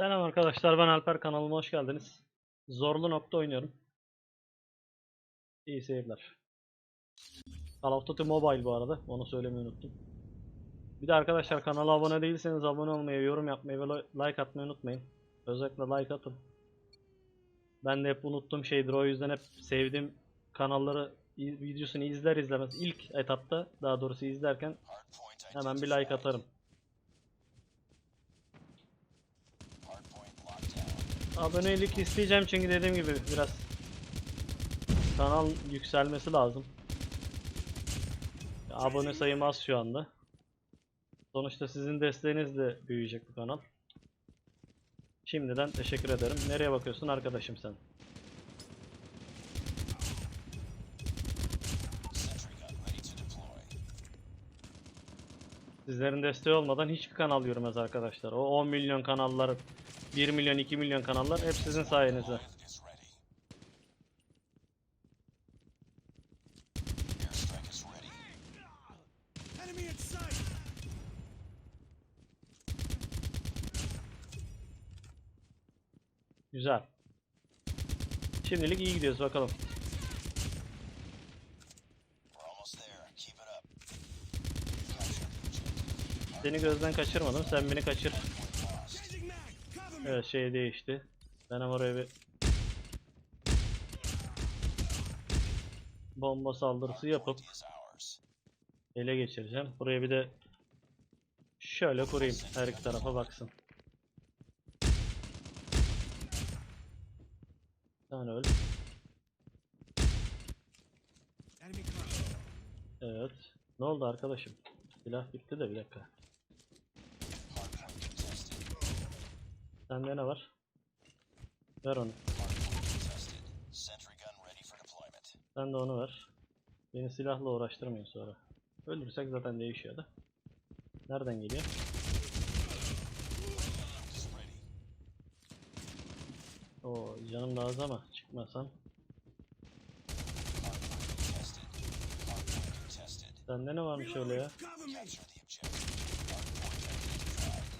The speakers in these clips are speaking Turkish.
Selam arkadaşlar ben Alper kanalıma hoş geldiniz. Zorlu nokta oynuyorum. İyi seyirler. Call of Duty Mobile bu arada onu söylemeyi unuttum. Bir de arkadaşlar kanala abone değilseniz abone olmayı, yorum yapmayı ve li- like atmayı unutmayın. Özellikle like atın. Ben de hep unuttuğum şeydir o yüzden hep sevdiğim kanalları videosunu izler izlemez ilk etapta daha doğrusu izlerken hemen bir like atarım. Abonelik isteyeceğim çünkü dediğim gibi biraz kanal yükselmesi lazım. Abone sayım az şu anda. Sonuçta sizin desteğinizle büyüyecek bu kanal. Şimdiden teşekkür ederim. Nereye bakıyorsun arkadaşım sen? Sizlerin desteği olmadan hiçbir kanal yürümez arkadaşlar. O 10 milyon kanallar, 1 milyon, 2 milyon kanallar hep sizin sayenizde. Güzel. Şimdilik iyi gidiyoruz bakalım. Seni gözden kaçırmadım. Sen beni kaçır. Evet şey değişti. Ben ama oraya bir bomba saldırısı yapıp ele geçireceğim. Buraya bir de şöyle kurayım. Her iki tarafa baksın. Sen öl. Evet. Ne oldu arkadaşım? Silah bitti de bir dakika. Sende ne var? Ver onu. Sen de onu ver. Beni silahla uğraştırmayın sonra. Öldürsek zaten değişiyor da. Nereden geliyor? Oo canım da az ama çıkmasam. Sende ne varmış öyle ya?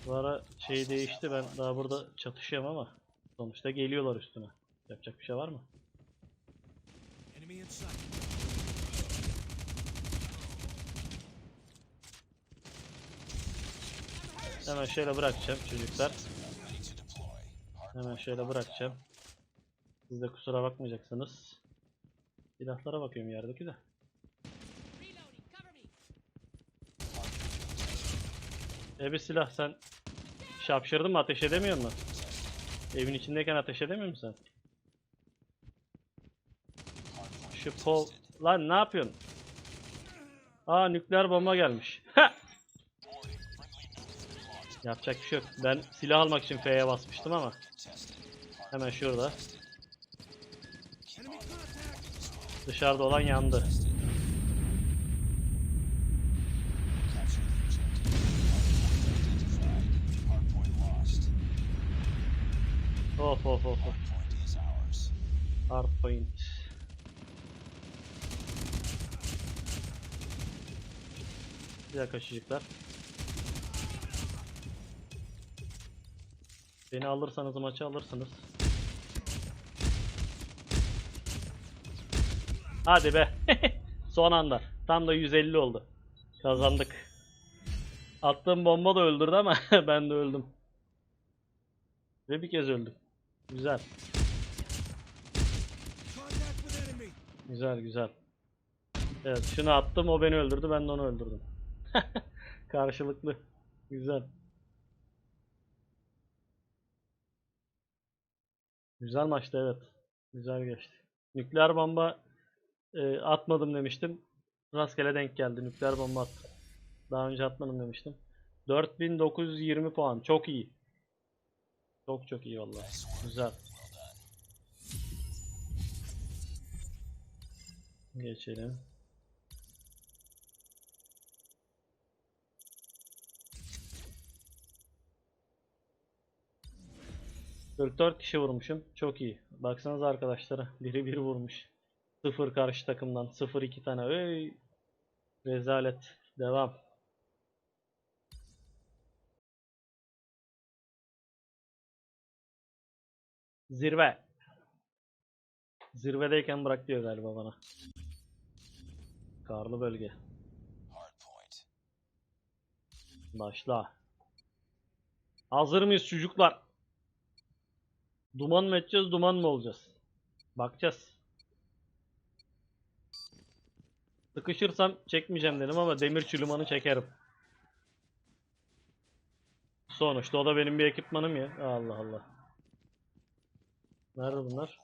Bu ara şey değişti ben daha burada çatışıyorum ama sonuçta geliyorlar üstüne. Yapacak bir şey var mı? Hemen şöyle bırakacağım çocuklar. Hemen şöyle bırakacağım. Siz de kusura bakmayacaksınız. Silahlara bakıyorum yerdeki de. E bir silah sen şapşırdın mı ateş edemiyor musun? Evin içindeyken ateş edemiyor musun? Şu pol... Lan ne yapıyorsun? Aa nükleer bomba gelmiş. Yapacak bir şey yok. Ben silah almak için F'ye basmıştım ama. Hemen şurada. Dışarıda olan yandı. Of of of. Hard point. Dakika çocuklar. Beni alırsanız maçı alırsınız. Hadi be. Son anda. Tam da 150 oldu. Kazandık. Attığım bomba da öldürdü ama ben de öldüm. Ve bir kez öldüm. Güzel. Güzel güzel. Evet şunu attım o beni öldürdü ben de onu öldürdüm. Karşılıklı. Güzel. Güzel maçtı evet. Güzel geçti. Nükleer bomba e, atmadım demiştim. Rastgele denk geldi. Nükleer bomba attım. Daha önce atmadım demiştim. 4920 puan. Çok iyi. Çok çok iyi vallahi. Güzel. Geçelim. ...44 kişi vurmuşum. Çok iyi. Baksanıza arkadaşlara. Biri bir vurmuş. Sıfır karşı takımdan. Sıfır iki tane. Ey! Rezalet. Devam. Zirve. Zirvedeyken bırak diyor galiba bana. Karlı bölge. Başla. Hazır mıyız çocuklar? Duman mı edeceğiz, duman mı olacağız? Bakacağız. Sıkışırsam çekmeyeceğim dedim ama demir çülümanı çekerim. Sonuçta o da benim bir ekipmanım ya. Allah Allah. Nerede bunlar?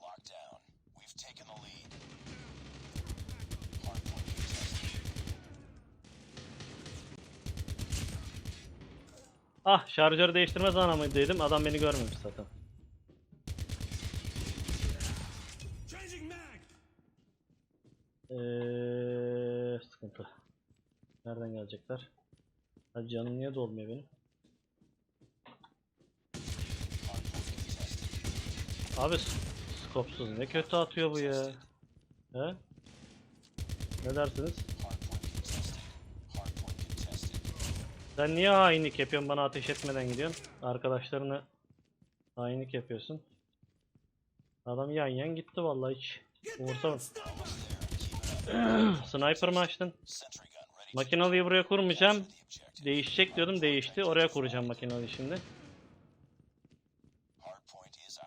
Ah şarjörü değiştirme zamanı dedim. Adam beni görmemiş zaten. Eee sıkıntı. Nereden gelecekler? Hadi canım niye dolmuyor benim? Abi skopsuz ne kötü atıyor bu ya. He? Ne dersiniz? Sen niye hainlik yapıyorsun bana ateş etmeden gidiyorsun? Arkadaşlarına hainlik yapıyorsun. Adam yan yan gitti vallahi hiç. Umursamadım. Sniper mı açtın? Makinalıyı buraya kurmayacağım. Değişecek diyordum değişti. Oraya kuracağım makinalıyı şimdi.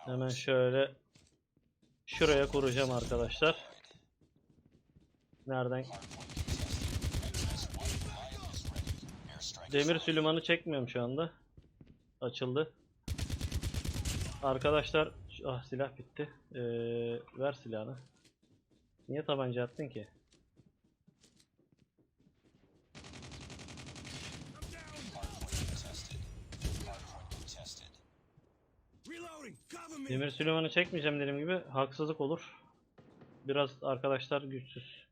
Hemen şöyle şuraya kuracağım arkadaşlar. Nereden? Demir Süleyman'ı çekmiyorum şu anda. Açıldı. Arkadaşlar ah silah bitti. Ee, ver silahını. Niye tabanca attın ki? Demir Süleyman'ı çekmeyeceğim dediğim gibi haksızlık olur. Biraz arkadaşlar güçsüz.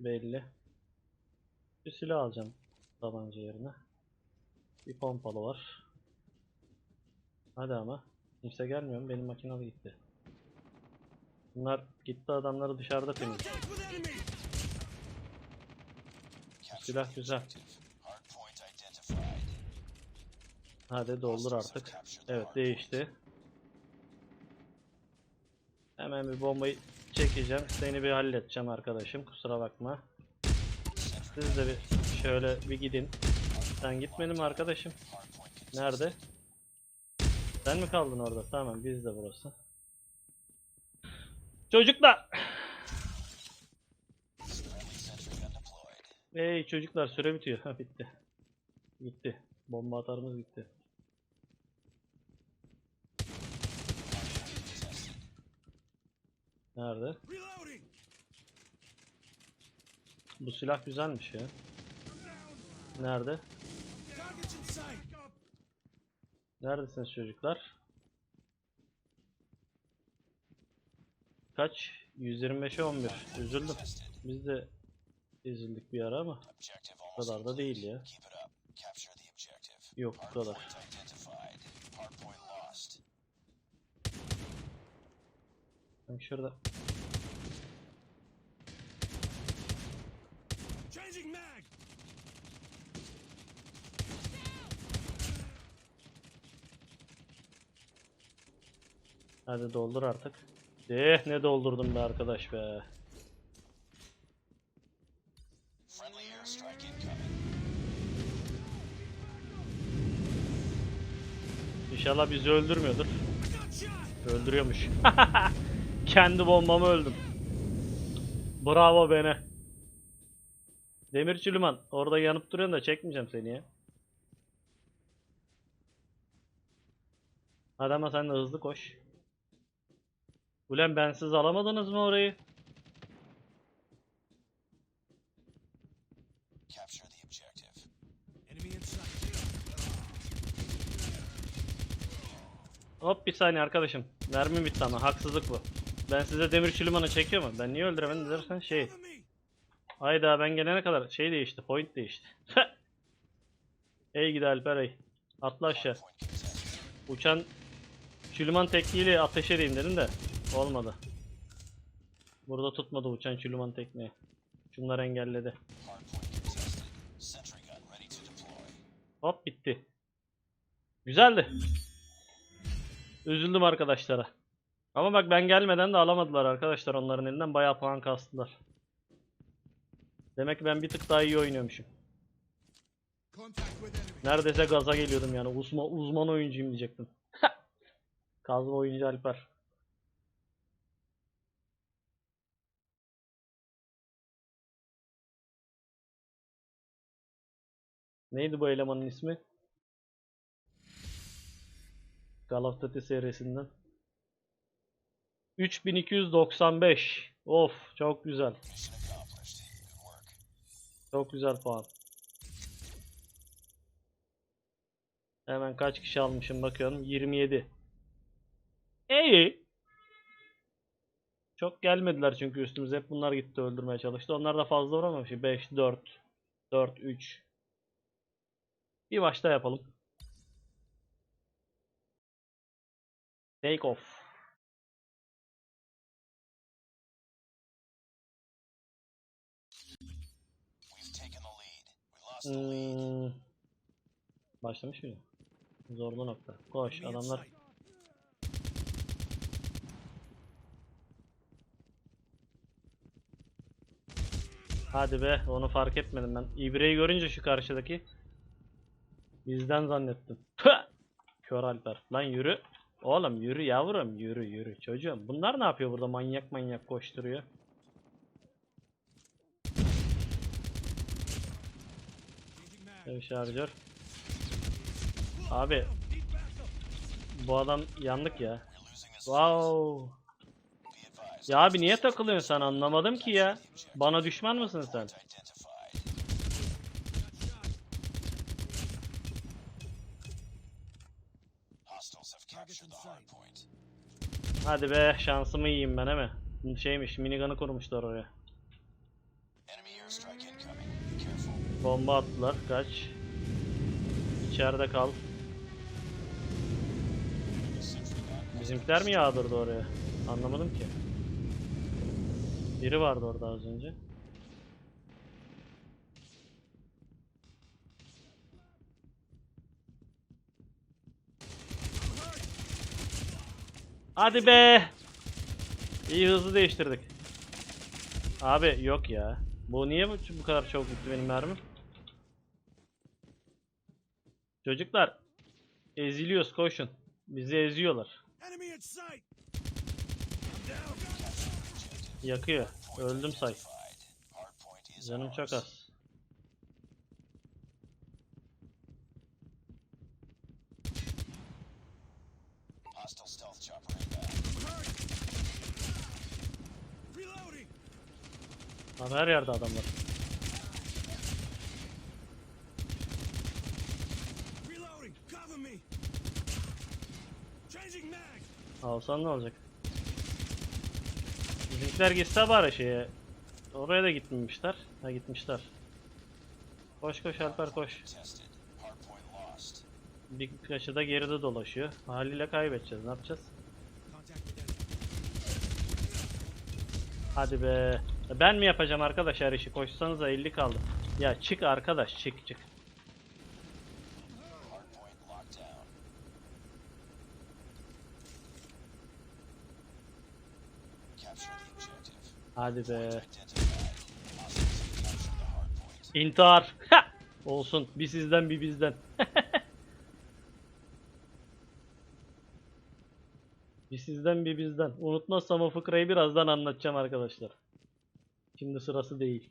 Belli. Bir silah alacağım tabanca yerine. Bir pompalı var. Hadi ama. Kimse gelmiyor mu? Benim makinalı gitti. Bunlar gitti adamları dışarıda temiz. Silah güzel. Hadi doldur artık. Evet değişti. Hemen bir bombayı çekeceğim. Seni bir halledeceğim arkadaşım. Kusura bakma. Siz de bir şöyle bir gidin. Sen gitmedin mi arkadaşım? Nerede? Sen mi kaldın orada? Tamam biz de burası. Çocuklar! Hey çocuklar süre bitiyor. Ha bitti. Gitti. Bomba atarımız gitti. Nerede? Bu silah güzelmiş ya. Nerede? Neredesiniz çocuklar? Kaç? 125'e 11. Üzüldüm. Biz de ezildik bir ara ama bu kadar da değil ya. Yok bu kadar. Bak şurada. Changing mag. Hadi doldur artık. Eh ne doldurdum be arkadaş be. İnşallah bizi öldürmüyordur. Öldürüyormuş. Kendi bombamı öldüm. Bravo beni. Demir Süleyman orada yanıp duruyorsun da çekmeyeceğim seni ya. Hadi ama sen de hızlı koş. Ulan bensiz alamadınız mı orayı? Capture the objective. Enemy in sight. Hop bir saniye arkadaşım. Mermi bitti ama haksızlık bu. Ben size demir çülümanı çekiyor mu? Ben niye öldüremedim dersen şey. Hayda ben gelene kadar şey değişti. Point değişti. ey gidi Alper ey. Atla aşağı. Uçan çülüman tekniğiyle ateş edeyim dedim de olmadı. Burada tutmadı uçan çülüman tekniği. Şunlar engelledi. Hop bitti. Güzeldi. Üzüldüm arkadaşlara. Ama bak ben gelmeden de alamadılar arkadaşlar onların elinden bayağı puan kastılar. Demek ki ben bir tık daha iyi oynuyormuşum. Neredeyse gaza geliyordum yani. Uzman, uzman oyuncuyum diyecektim. Kazma oyuncu Alper. Neydi bu elemanın ismi? Call of Duty serisinden. 3295. Of çok güzel. Çok güzel puan. Hemen kaç kişi almışım bakıyorum. 27. İyi. Çok gelmediler çünkü üstümüze hep bunlar gitti öldürmeye çalıştı. Onlar da fazla vuramamış. 5, 4, 4, 3. Bir başta yapalım. Take off. Hmm. Başlamış mıyım? Zorlu nokta. Koş adamlar. Hadi be onu fark etmedim ben. İbreyi görünce şu karşıdaki bizden zannettim. Tüh! Kör Alper. Lan yürü. Oğlum yürü yavrum yürü yürü çocuğum. Bunlar ne yapıyor burada manyak manyak koşturuyor. Ev şarjör. Abi bu adam yandık ya. Wow. Ya abi niye takılıyorsun sen anlamadım ki ya. Bana düşman mısın sen? Hadi be şansımı yiyeyim ben he mi? Şeymiş minigun'ı kurmuşlar oraya. Enemy airstrike incoming. Be careful. Bomba attılar. Kaç. İçeride kal. Bizimkiler mi yağdırdı oraya? Anlamadım ki. Biri vardı orada az önce. Hadi be. İyi hızlı değiştirdik. Abi yok ya. Bu niye bu, bu kadar çok gitti benim mermim? Çocuklar eziliyoruz koşun. Bizi eziyorlar. Yakıyor. Öldüm say. Canım çok az. Abi her yerde adamlar. Alsan ne olacak? Bizimkiler gitse bari şeye. Oraya da gitmemişler. Ha gitmişler. Koş koş Alper koş. Bir kaşı da geride dolaşıyor. Haliyle kaybedeceğiz. Ne yapacağız? Hadi be. Ben mi yapacağım arkadaş her işi? Koşsanıza 50 kaldı. Ya çık arkadaş çık çık. Hard point locked down. Capture the objective. Hadi be. İntihar. Ha! Olsun. Bir sizden bir bizden. bir sizden bir bizden. Unutmazsam o fıkrayı birazdan anlatacağım arkadaşlar. Şimdi sırası değil.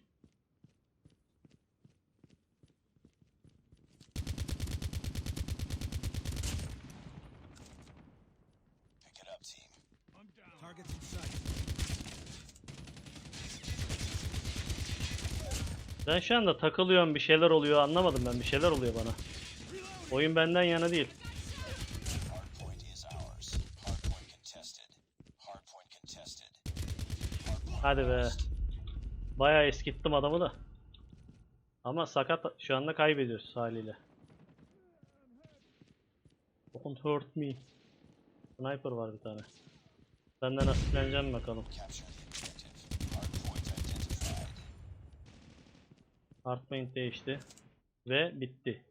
Ben şu anda takılıyorum bir şeyler oluyor anlamadım ben bir şeyler oluyor bana. Oyun benden yana değil. Hadi be. Bayağı eskittim adamı da. Ama sakat şu anda kaybediyoruz haliyle. Don't hurt me. Sniper var bir tane. Benden asistleneceğim bakalım. Capture the objective. Hard point identified. Hardpoint değişti. Ve bitti.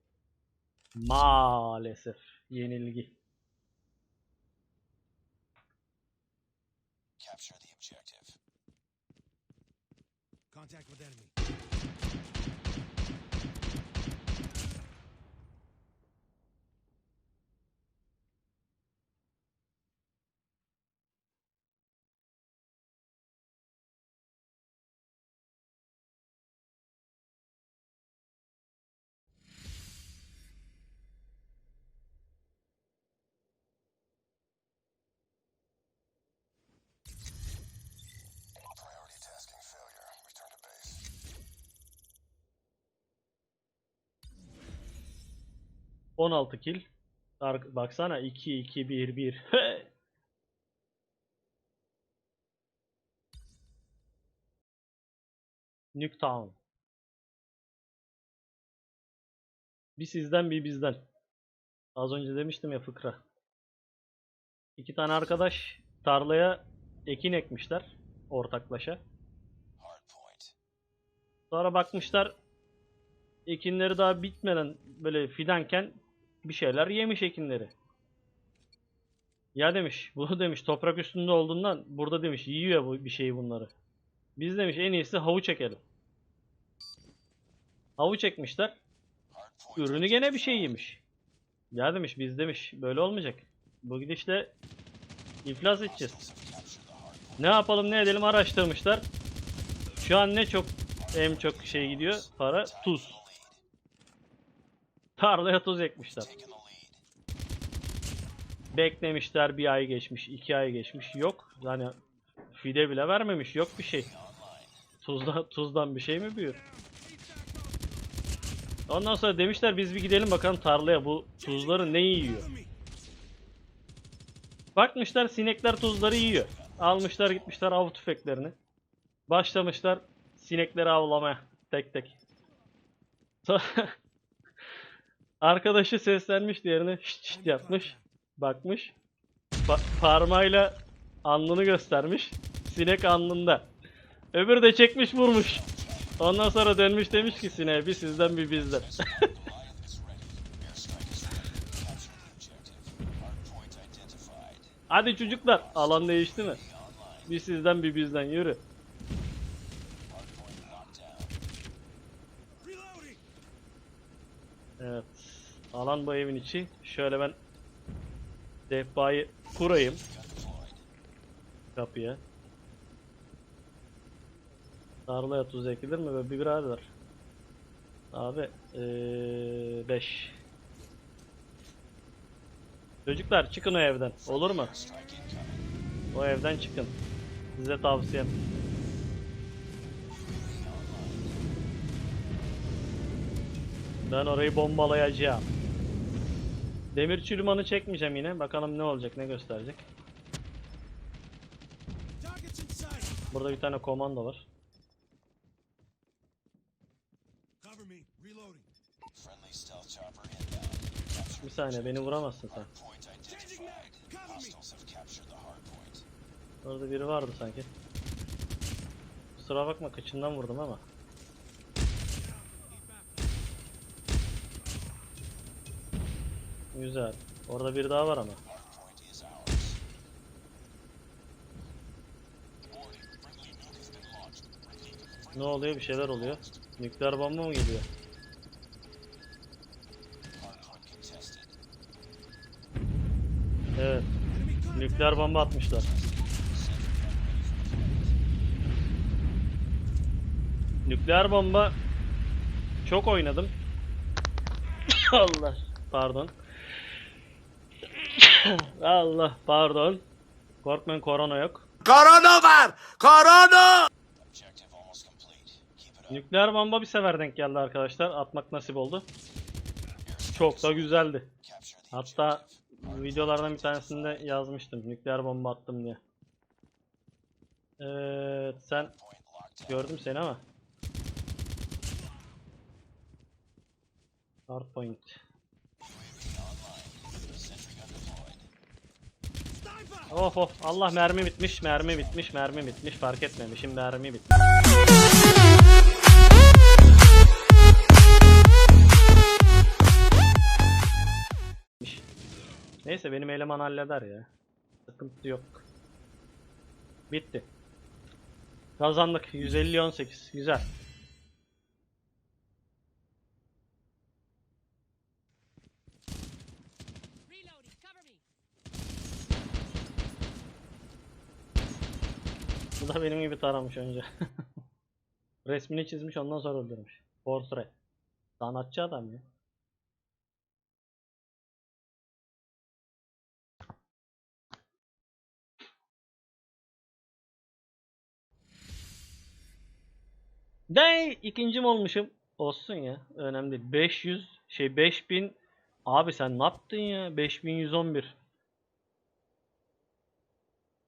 Maalesef yenilgi. capture the objective. Contact with enemy. 16 kill. Baksana 2 2 1 1. Hey! Nuketown. Bir sizden bir bizden. Az önce demiştim ya fıkra. İki tane arkadaş tarlaya ekin ekmişler ortaklaşa. Sonra bakmışlar ekinleri daha bitmeden böyle fidanken bir şeyler yemiş ekinleri. Ya demiş, bunu demiş toprak üstünde olduğundan burada demiş yiyor bu bir şey bunları. Biz demiş en iyisi havuç ekelim. Havuç ekmişler. Ürünü gene bir şey yemiş. Ya demiş biz demiş böyle olmayacak. Bu gidişle iflas edeceğiz. Ne yapalım ne edelim araştırmışlar. Şu an ne çok en çok şey gidiyor para tuz. Tarlaya tuz ekmişler. Beklemişler bir ay geçmiş, iki ay geçmiş. Yok. Yani fide bile vermemiş. Yok bir şey. Online. Tuzdan, bir şey mi büyür? Ondan sonra demişler biz bir gidelim bakalım tarlaya bu tuzları ne yiyor. Bakmışlar sinekler tuzları yiyor. Almışlar gitmişler av tüfeklerini. Başlamışlar sinekleri avlamaya tek tek. Arkadaşı seslenmiş diğerine şşt şşt yapmış. Bakmış. Pa- parmağıyla alnını göstermiş. Sinek alnında. Öbürü de çekmiş vurmuş. Ondan sonra dönmüş demiş ki sineğe bir sizden bir bizden. Hadi çocuklar alan değişti mi? Bir sizden bir bizden yürü. Evet. Alan bu evin içi. Şöyle ben sehpayı kurayım kapıya. Tarlaya tuz ekilir mi be bir birader? Abi 5 Çocuklar çıkın o evden. Olur mu? O evden çıkın. Size tavsiyem. Ben orayı bombalayacağım. Demir çülümanı çekmeyeceğim yine. Bakalım ne olacak, ne gösterecek. Burada bir tane komando var. Bir saniye beni vuramazsın sen. Orada biri vardı sanki. Kusura bakma kıçından vurdum ama. Güzel. Orada biri daha var ama. Ne oluyor? Bir şeyler oluyor. Nükleer bomba mı geliyor? Evet. Nükleer bomba atmışlar. Nükleer bomba çok oynadım. Allah pardon. Allah pardon. Korkmayın korona yok. Korona var! Korona! Nükleer bomba bir sefer denk geldi arkadaşlar. Atmak nasip oldu. Çok da güzeldi. Hatta videolardan bir tanesinde yazmıştım. Nükleer bomba attım diye. Evet sen Point gördüm seni ama. Hardpoint. Sentry Of of Allah mermi bitmiş mermi bitmiş mermi bitmiş fark etmemişim mermi bitmiş. Neyse benim eleman halleder ya. Sıkıntı yok. Bitti. Kazandık. 150 18. Güzel. Bu da benim gibi taramış önce. Resmini çizmiş ondan sonra öldürmüş. Portre. Sanatçı adam ya. De ikinci mi olmuşum? Olsun ya. Önemli değil. 500 şey 5000 Abi sen ne yaptın ya? 5111.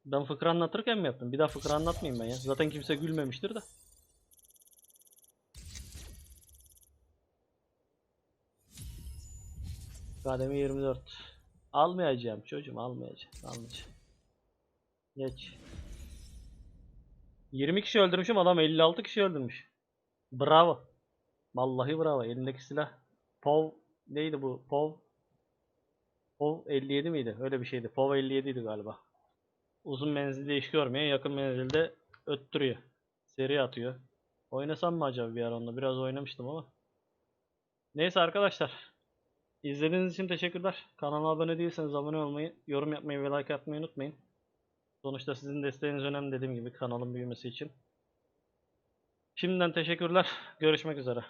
Ben fıkra anlatırken mi yaptım? Bir daha fıkra anlatmayayım ben ya. Zaten kimse gülmemiştir de. Kademi 24. Almayacağım çocuğum almayacağım. Almayacağım. Geç. 20 kişi öldürmüşüm adam 56 kişi öldürmüş. Bravo. Vallahi bravo. Elindeki silah. POV neydi bu? POV POV 57 miydi? Öyle bir şeydi. POV 57 idi galiba. Uzun menzilde iş görmüyor. Yakın menzilde öttürüyor. Seri atıyor. Oynasam mı acaba bir ara onunla? Biraz oynamıştım ama. Neyse arkadaşlar. İzlediğiniz için teşekkürler. Kanala abone değilseniz abone olmayı, yorum yapmayı ve like atmayı unutmayın. Sonuçta sizin desteğiniz önemli dediğim gibi kanalın büyümesi için. Şimdiden teşekkürler. Görüşmek üzere.